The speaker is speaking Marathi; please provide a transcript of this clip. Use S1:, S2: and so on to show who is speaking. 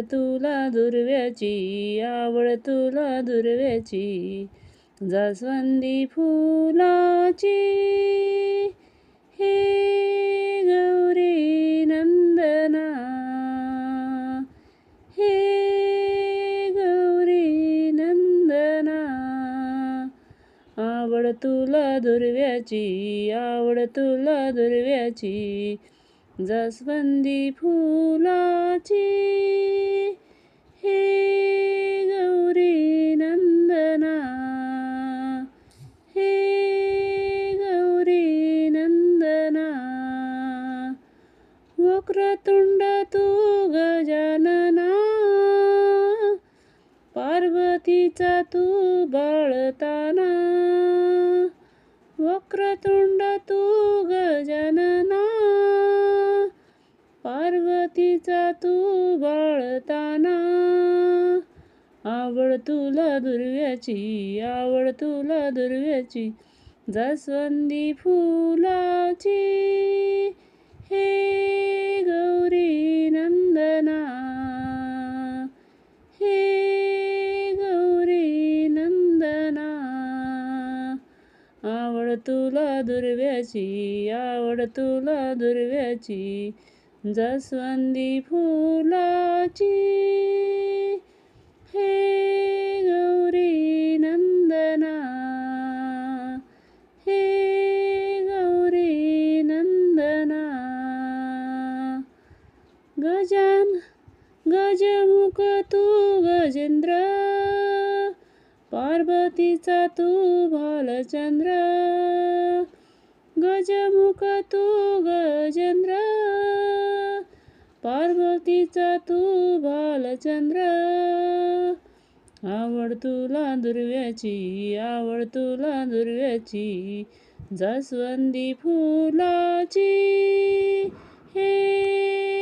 S1: तुला दुर्व्याची आवड तुला दुर्व्याची. जास्वंदी फुलाची हे गौरी नंदना. हे गौरी नंदना. आवड तुला दुर्व्याची आवड तुला दुर्व्याची. जास्वंदी फुलाची. हे गौरी नंदना. हे गौरी नंदना. वक्रतुंड तू गजानना. पार्वतीचा तू बाळताना. वक्रतुंड पार्वतीचा तू बाळताना. आवड तुला दुर्व्याची आवड तुला दुर्व्याची जास्वंदी फुलाची. हे गौरी नंदना. हे गौरी नंदना. आवड तुला दुर्व्याची आवड तुला दुर्व्याची जसवंदी फुलाची हे गौरी नंदना हे गौरी नंदना. गजान गजमुख तू गजेंद्र पार्वतीचा तू भालचंद्र गजमुख तू पार्वतीचा तू भालचंद्र आवड तुला दुर्व्याची आवड तुला दुर्व्याची जास्वंदी फुलाची. हे